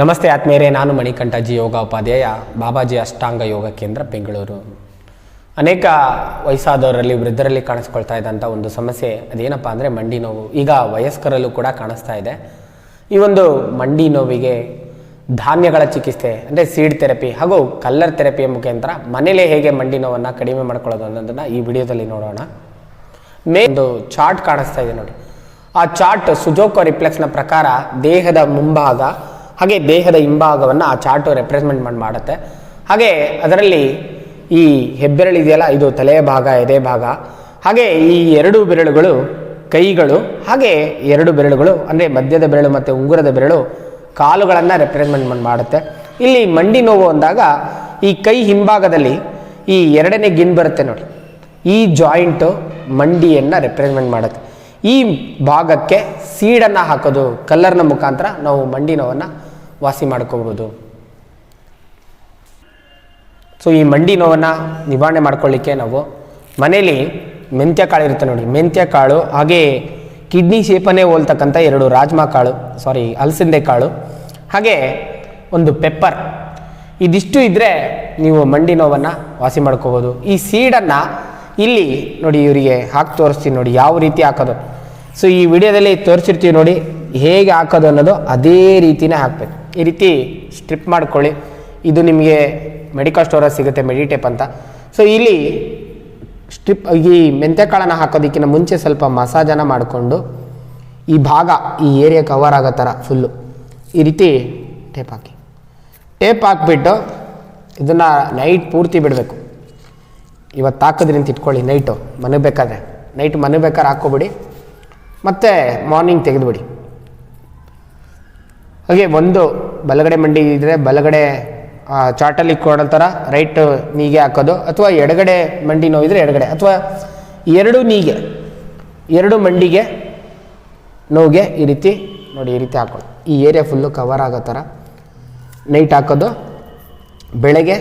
ನಮಸ್ತೆ ಆತ್ಮೀಯರೇ, ನಾನು ಮಣಿಕಂಠಜಿ ಯೋಗ ಉಪಾಧ್ಯಾಯ, ಬಾಬಾಜಿ ಅಷ್ಟಾಂಗ ಯೋಗ ಕೇಂದ್ರ, ಬೆಂಗಳೂರು. ಅನೇಕ ವಯಸ್ಸಾದವರಲ್ಲಿ, ವೃದ್ಧರಲ್ಲಿ ಕಾಣಿಸ್ಕೊಳ್ತಾ ಇದ್ದಂಥ ಒಂದು ಸಮಸ್ಯೆ, ಅದೇನಪ್ಪ ಅಂದರೆ ಮಂಡಿ ನೋವು. ಈಗ ವಯಸ್ಕರಲ್ಲೂ ಕೂಡ ಕಾಣಿಸ್ತಾ ಇದೆ. ಈ ಒಂದು ಮಂಡಿ ನೋವಿಗೆ ಧಾನ್ಯಗಳ ಚಿಕಿತ್ಸೆ, ಅಂದರೆ ಸೀಡ್ ಥೆರಪಿ ಹಾಗೂ ಕಲ್ಲರ್ ಥೆರಪಿಯ ಮುಖಾಂತರ ಮನೇಲೇ ಹೇಗೆ ಮಂಡಿ ನೋವನ್ನು ಕಡಿಮೆ ಮಾಡ್ಕೊಳ್ಳೋದು ಅನ್ನೋದನ್ನು ಈ ವಿಡಿಯೋದಲ್ಲಿ ನೋಡೋಣ. ಮೇ ಒಂದು ಚಾರ್ಟ್ ಕಾಣಿಸ್ತಾ ಇದೆ ನೋಡಿ. ಆ ಚಾರ್ಟ್ ಸುಜೋಕೋ ರಿಫ್ಲೆಕ್ಸ್ನ ಪ್ರಕಾರ ದೇಹದ ಮುಂಭಾಗ ಹಾಗೆ ದೇಹದ ಹಿಂಭಾಗವನ್ನು ಆ ಚಾರ್ಟು ರೆಪ್ರೆಸೆಂಟ್ ಮಾಡಿ, ಮಾಡುತ್ತೆ. ಹಾಗೆ ಅದರಲ್ಲಿ ಈ ಹೆಬ್ಬೆರಳು ಇದೆಯಲ್ಲ, ಇದು ತಲೆಯ ಭಾಗ, ಎದೆ ಭಾಗ. ಹಾಗೆ ಈ ಎರಡು ಬೆರಳುಗಳು ಕೈಗಳು, ಹಾಗೆ ಎರಡು ಬೆರಳುಗಳು, ಅಂದರೆ ಮಧ್ಯದ ಬೆರಳು ಮತ್ತು ಉಂಗುರದ ಬೆರಳು ಕಾಲುಗಳನ್ನು ರೆಪ್ರೆಸೆಂಟ್ ಮಾಡಿ, ಮಾಡುತ್ತೆ. ಇಲ್ಲಿ ಮಂಡಿ ನೋವು ಅಂದಾಗ ಈ ಕೈ ಹಿಂಭಾಗದಲ್ಲಿ ಈ ಎರಡನೇ ಗಿನ್ ಬರುತ್ತೆ ನೋಡಿ. ಈ ಜಾಯಿಂಟು ಮಂಡಿಯನ್ನು ರೆಪ್ರೆಸೆಂಟ್ ಮಾಡುತ್ತೆ. ಈ ಭಾಗಕ್ಕೆ ಸೀಡನ್ನು ಹಾಕೋದು ಕಲ್ಲರ್ನ ಮುಖಾಂತರ ನಾವು ಮಂಡಿ ನೋವನ್ನು ವಾಸಿ ಮಾಡ್ಕೋಬೋದು. ಸೊ ಈ ಮಂಡಿ ನೋವನ್ನು ನಿವಾರಣೆ ಮಾಡ್ಕೊಳ್ಳಿಕ್ಕೆ ನಾವು ಮನೇಲಿ ಮೆಂತ್ಯ ಕಾಳು ಇರುತ್ತೆ ನೋಡಿ. ಮೆಂತ್ಯ ಕಾಳು, ಹಾಗೆ ಕಿಡ್ನಿ ಶೇಪನ್ನೇ ಹೋಲ್ತಕ್ಕಂಥ ಎರಡು ರಾಜ್ಮಾ ಕಾಳು ಸಾರಿ ಅಲಸಂದೆ ಕಾಳು, ಹಾಗೆ ಒಂದು ಪೆಪ್ಪರ್. ಇದಿಷ್ಟು ಇದ್ದರೆ ನೀವು ಮಂಡಿ ನೋವನ್ನು ವಾಸಿ ಮಾಡ್ಕೋಬೋದು. ಈ ಸೀಡನ್ನು ಇಲ್ಲಿ ನೋಡಿ ಇವರಿಗೆ ಹಾಕಿ ತೋರಿಸ್ತೀನಿ ನೋಡಿ ಯಾವ ರೀತಿ ಹಾಕೋದು. ಸೊ ಈ ವಿಡಿಯೋದಲ್ಲಿ ತೋರಿಸಿರ್ತೀವಿ ನೋಡಿ ಹೇಗೆ ಹಾಕೋದು ಅನ್ನೋದು ಅದೇ ರೀತಿಯೇ ಹಾಕಬೇಕು. ಈ ರೀತಿ ಸ್ಟ್ರಿಪ್ ಮಾಡ್ಕೊಳ್ಳಿ. ಇದು ನಿಮಗೆ ಮೆಡಿಕಲ್ ಸ್ಟೋರಲ್ಲಿ ಸಿಗುತ್ತೆ ಮೆಡಿಟೇಪ್ ಅಂತ. ಸೊ ಇಲ್ಲಿ ಸ್ಟ್ರಿಪ್, ಈ ಮೆಂತ್ಯ ಕಾಳನ್ನು ಹಾಕೋದಕ್ಕಿಂತ ಮುಂಚೆ ಸ್ವಲ್ಪ ಮಸಾಜನ ಮಾಡಿಕೊಂಡು ಈ ಭಾಗ, ಈ ಏರಿಯಾ ಕವರ್ ಆಗೋ ಥರ ಫುಲ್ಲು ಈ ರೀತಿ ಟೇಪ್ ಹಾಕಿ. ಟೇಪ್ ಹಾಕ್ಬಿಟ್ಟು ಇದನ್ನು ನೈಟ್ ಪೂರ್ತಿ ಬಿಡಬೇಕು. ಇವತ್ತು ಹಾಕಿದ್ರಿ ಅಂತ ಇಟ್ಕೊಳ್ಳಿ ನೈಟು ಮನಗಬೇಕಾದ್ರೆ ನೈಟ್ ಮನಗಬೇಕಾದ್ರೆ ಹಾಕ್ಕೊಬಿಡಿ. ಮತ್ತು ಮಾರ್ನಿಂಗ್ ತೆಗೆದುಬಿಡಿ. ಹಾಗೆ ಒಂದು ಬಲಗಡೆ ಮಂಡಿ ಇದ್ದರೆ ಬಲಗಡೆ ಚಾರ್ಟಲ್ಲಿ ಕೊಡೋ ಥರ ರೈಟ್ ನೀಗೆ ಹಾಕೋದು. ಅಥವಾ ಎಡಗಡೆ ಮಂಡಿ ನೋವಿದ್ರೆ ಎಡಗಡೆ. ಅಥವಾ ಎರಡು ನೀಗೆ, ಎರಡು ಮಂಡಿಗೆ ನೋವಿಗೆ ಈ ರೀತಿ, ನೋಡಿ ಈ ರೀತಿ ಹಾಕೊಳ್ಳಿ. ಈ ಏರಿಯಾ ಫುಲ್ಲು ಕವರ್ ಆಗೋ ಥರ ನೈಟ್ ಹಾಕೋದು. ಬೆಳಗ್ಗೆ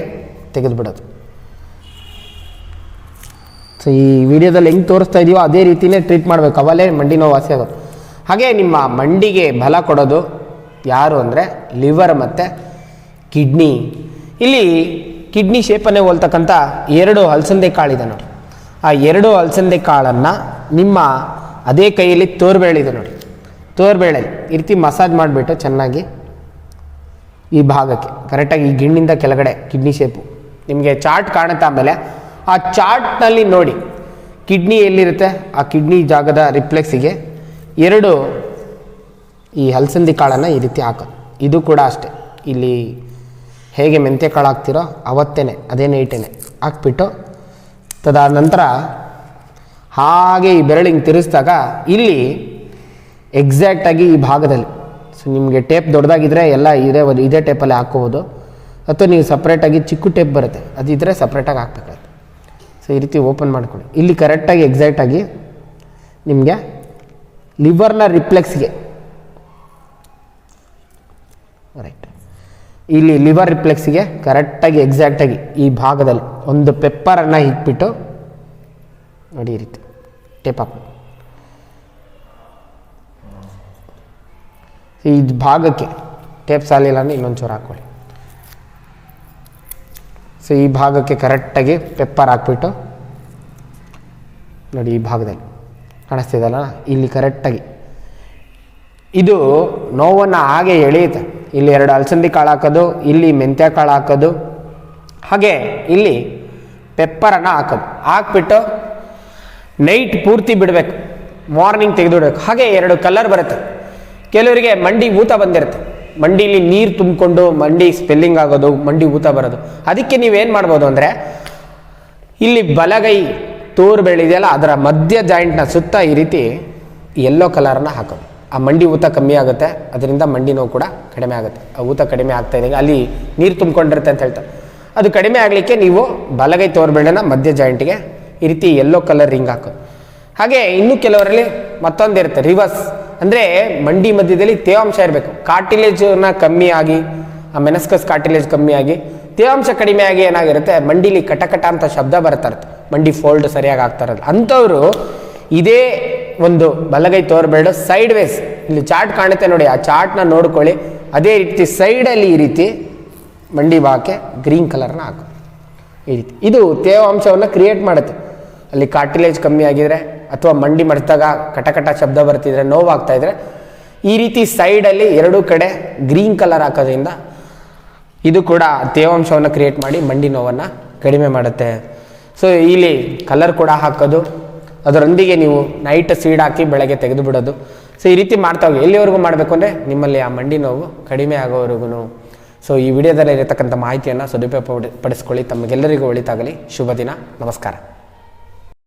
ತೆಗೆದುಬಿಡೋದು. ಸೊ ಈ ವಿಡಿಯೋದಲ್ಲಿ ಹೆಂಗೆ ತೋರಿಸ್ತಾ ಇದೆಯೋ ಅದೇ ರೀತಿಯೇ ಟ್ರೀಟ್ ಮಾಡಬೇಕು. ಅವಲ್ಲೇ ಮಂಡಿ ನೋವು ವಾಸಿ ಆಗೋದು. ಹಾಗೆ ನಿಮ್ಮ ಮಂಡಿಗೆ ಬಲ ಕೊಡೋದು. ಯಾರು ಅಂದರೆ ಲಿವರ್ ಮತ್ತು ಕಿಡ್ನಿ. ಇಲ್ಲಿ ಕಿಡ್ನಿ ಶೇಪನ್ನೇ ಹೋಲ್ತಕ್ಕಂಥ ಎರಡು ಅಲಸಂದೆ ಕಾಳಿದೆ ನೋಡಿ. ಆ ಎರಡು ಅಲಸಂದೆ ಕಾಳನ್ನು ನಿಮ್ಮ ಅದೇ ಕೈಯಲ್ಲಿ ತೋರ್ಬೇಳಿದೆ ನೋಡಿ. ತೋರ್ಬೇಳೆ, ಈ ರೀತಿ ಮಸಾಜ್ ಮಾಡಿಬಿಟ್ಟು ಚೆನ್ನಾಗಿ ಈ ಭಾಗಕ್ಕೆ ಕರೆಕ್ಟಾಗಿ ಈ ಗಿಣ್ಣಿಂದ ಕೆಳಗಡೆ ಕಿಡ್ನಿ ಶೇಪು ನಿಮಗೆ ಚಾರ್ಟ್ ಕಾಣುತ್ತೆ ಆಮೇಲೆ ಆ ಚಾರ್ಟ್ನಲ್ಲಿ ನೋಡಿ, ಕಿಡ್ನಿ ಎಲ್ಲಿರುತ್ತೆ? ಆ ಕಿಡ್ನಿ ಜಾಗದ ರಿಪ್ಲೆಕ್ಸಿಗೆ ಎರಡು ಈ ಹಲಸಂದಿ ಕಾಳನ್ನು ಈ ರೀತಿ ಹಾಕೋದು ಇದು ಕೂಡ ಅಷ್ಟೇ. ಇಲ್ಲಿ ಹೇಗೆ ಮೆಂತ್ಯ ಕಾಳು ಹಾಕ್ತಿರೋ ಅವತ್ತೇನೆ, ಅದೇ ನೈಟೇನೆ ಹಾಕ್ಬಿಟ್ಟು ತದಾದ ನಂತರ ಹಾಗೆ ಈ ಬೆರಳಿಂಗ್ ತಿರುಗಿಸಿದಾಗ ಇಲ್ಲಿ ಎಕ್ಸಾಕ್ಟಾಗಿ ಈ ಭಾಗದಲ್ಲಿ ಸೊ ನಿಮಗೆ ಟೇಪ್ ದೊಡ್ಡದಾಗಿದ್ದರೆ ಎಲ್ಲ ಇದೇ ಇದೇ ಟೇಪಲ್ಲಿ ಹಾಕ್ಕೋಬೋದು ಅಥವಾ ನೀವು ಸಪ್ರೇಟಾಗಿ ಚಿಕ್ಕ ಟೇಪ್ ಬರುತ್ತೆ ಅದಿದ್ದರೆ ಸಪ್ರೇಟಾಗಿ ಹಾಕ್ಬೇಕಾಗುತ್ತೆ. ಸೊ ಈ ರೀತಿ ಓಪನ್ ಮಾಡ್ಕೊಳ್ಳಿ. ಇಲ್ಲಿ ಕರೆಕ್ಟಾಗಿ ಎಕ್ಸಾಕ್ಟಾಗಿ ನಿಮಗೆ ಲಿವರ್ನ ರಿಫ್ಲೆಕ್ಸ್ಗೆ ರೈಟ್ ಇಲ್ಲಿ ಲಿವರ್ ರಿಪ್ಲೆಕ್ಸಿಗೆ ಕರೆಕ್ಟಾಗಿ ಎಕ್ಸಾಕ್ಟಾಗಿ ಈ ಭಾಗದಲ್ಲಿ ಒಂದು ಪೆಪ್ಪರನ್ನು ಇಟ್ಬಿಟ್ಟು ನೋಡಿ ಈ ರೀತಿ ಟೇಪ್ ಹಾಕಿ. ಈ ಭಾಗಕ್ಕೆ ಟೇಪ್ ಸಾಲಿಲ್ಲ ಅಂದರೆ ಇನ್ನೊಂದು ಚೂರು ಹಾಕ್ಕೊಳ್ಳಿ. ಸೊ ಈ ಭಾಗಕ್ಕೆ ಕರೆಕ್ಟಾಗಿ ಪೆಪ್ಪರ್ ಹಾಕ್ಬಿಟ್ಟು ನೋಡಿ ಈ ಭಾಗದಲ್ಲಿ ಕಾಣಿಸ್ತಿದಲ್ಲ ಇಲ್ಲಿ ಕರೆಕ್ಟಾಗಿ ಇದು ನೋವನ್ನು ಹಾಗೆ ಎಳೆಯುತ್ತೆ. ಇಲ್ಲಿ ಎರಡು ಅಲಸಂದಿ ಕಾಳು ಹಾಕೋದು, ಇಲ್ಲಿ ಮೆಂತ್ಯ ಕಾಳು ಹಾಕೋದು. ಹಾಗೆ ಇಲ್ಲಿ ಪೆಪ್ಪರನ್ನು ಹಾಕೋದು. ಹಾಕ್ಬಿಟ್ಟು ನೈಟ್ ಪೂರ್ತಿ ಬಿಡಬೇಕು. ಮಾರ್ನಿಂಗ್ ತೆಗೆದುಬಿಡ್ಬೇಕು. ಹಾಗೆ ಎರಡು ಕಲರ್ ಬರುತ್ತೆ. ಕೆಲವರಿಗೆ ಮಂಡಿ ಊತ ಬಂದಿರುತ್ತೆ. ಮಂಡಿಲಿ ನೀರು ತುಂಬಿಕೊಂಡು ಮಂಡಿ ಸ್ಪೆಲ್ಲಿಂಗ್ ಆಗೋದು, ಮಂಡಿ ಊತ ಬರೋದು. ಅದಕ್ಕೆ ನೀವೇನು ಮಾಡ್ಬೋದು ಅಂದರೆ, ಇಲ್ಲಿ ಬಲಗೈ ತೋರು ಬೆಳಿದೆಯಲ್ಲ ಅದರ ಮಧ್ಯ ಜಾಯಿಂಟ್ನ ಸುತ್ತ ಈ ರೀತಿ ಎಲ್ಲೋ ಕಲರನ್ನು ಹಾಕೋದು. ಆ ಮಂಡಿ ಊತ ಕಮ್ಮಿ ಆಗುತ್ತೆ, ಅದರಿಂದ ಮಂಡಿ ನೋವು ಕೂಡ ಕಡಿಮೆ ಆಗುತ್ತೆ. ಆ ಊತ ಕಡಿಮೆ ಆಗ್ತಾ ಇದೆ. ಅಲ್ಲಿ ನೀರು ತುಂಬಿಕೊಂಡಿರುತ್ತೆ ಅಂತ ಹೇಳ್ತಾರೆ. ಅದು ಕಡಿಮೆ ಆಗಲಿಕ್ಕೆ ನೀವು ಬಲಗೈ ತೋರ್ಬೇಡನ ಮಧ್ಯ ಜಾಯಿಂಟಿಗೆ ಈ ರೀತಿ ಯೆಲ್ಲೋ ಕಲರ್ ರಿಂಗ್ ಹಾಕು. ಹಾಗೆ ಇನ್ನೂ ಕೆಲವರಲ್ಲಿ ಮತ್ತೊಂದಿರುತ್ತೆ ರಿವರ್ಸ್ ಅಂದರೆ ಮಂಡಿ ಮಧ್ಯದಲ್ಲಿ ತೇವಾಂಶ ಇರಬೇಕು. ಕಾರ್ಟಿಲೇಜ್ನ ಕಮ್ಮಿ ಆಗಿ, ಆ ಮೆನಸ್ಕಸ್ ಕಾರ್ಟಿಲೇಜ್ ಕಮ್ಮಿ ಆಗಿ, ತೇವಾಂಶ ಕಡಿಮೆ ಆಗಿ ಏನಾಗಿರುತ್ತೆ, ಮಂಡಿಲಿ ಕಟಕಟ ಅಂತ ಶಬ್ದ ಬರ್ತಾ ಇರುತ್ತೆ. ಮಂಡಿ ಫೋಲ್ಡ್ ಸರಿಯಾಗಿ ಆಗ್ತಾ ಇರೋದು ಅಂಥವ್ರು ಇದೇ ಒಂದು ಬಲಗೈ ತೋರ್ಬೇಡ ಸೈಡ್ ವೇಸ್ ಇಲ್ಲಿ ಚಾರ್ಟ್ ಕಾಣುತ್ತೆ ನೋಡಿ, ಆ ಚಾರ್ಟ್ನ ನೋಡ್ಕೊಳ್ಳಿ. ಅದೇ ರೀತಿ ಸೈಡಲ್ಲಿ ಈ ರೀತಿ ಮಂಡಿ ಬಾಕೆ ಗ್ರೀನ್ ಕಲರ್ನ ಹಾಕು. ಈ ರೀತಿ. ಇದು ತೇವಾಂಶವನ್ನು ಕ್ರಿಯೇಟ್ ಮಾಡುತ್ತೆ. ಅಲ್ಲಿ ಕಾರ್ಟಿಲೇಜ್ ಕಮ್ಮಿ ಆಗಿದ್ರೆ ಅಥವಾ ಮಂಡಿ ಮಡಿದಾಗ ಕಟಕಟ ಶಬ್ದ ಬರ್ತಿದ್ರೆ, ನೋವಾಗ್ತಾ ಇದ್ರೆ, ಈ ರೀತಿ ಸೈಡಲ್ಲಿ ಎರಡೂ ಕಡೆ ಗ್ರೀನ್ ಕಲರ್ ಹಾಕೋದ್ರಿಂದ ಇದು ಕೂಡ ತೇವಾಂಶವನ್ನು ಕ್ರಿಯೇಟ್ ಮಾಡಿ ಮಂಡಿ ನೋವನ್ನು ಕಡಿಮೆ ಮಾಡುತ್ತೆ. ಸೊ ಇಲ್ಲಿ ಕಲರ್ ಕೂಡ ಹಾಕೋದು. ಅದರೊಂದಿಗೆ ನೀವು ನೈಟ್ ಸೀಡ್ ಹಾಕಿ ಬೆಳಗ್ಗೆ ತೆಗೆದು ಬಿಡೋದು. ಸೊ ಈ ರೀತಿ ಮಾಡ್ತಾ ಹೋಗಿ. ಎಲ್ಲಿವರೆಗೂ ಮಾಡಬೇಕು ಅಂದರೆ ನಿಮ್ಮಲ್ಲಿ ಆ ಮಂಡಿ ನೋವು ಕಡಿಮೆ ಆಗೋವರೆಗೂ ಸೊ ಈ ವಿಡಿಯೋದಲ್ಲಿ ಇರತಕ್ಕಂಥ ಮಾಹಿತಿಯನ್ನು ಸದುಪಯೋಗ ಪಡಿಸ್ಕೊಳ್ಳಿ. ತಮಗೆಲ್ಲರಿಗೂ ಒಳಿತಾಗಲಿ. ಶುಭ ದಿನ. ನಮಸ್ಕಾರ.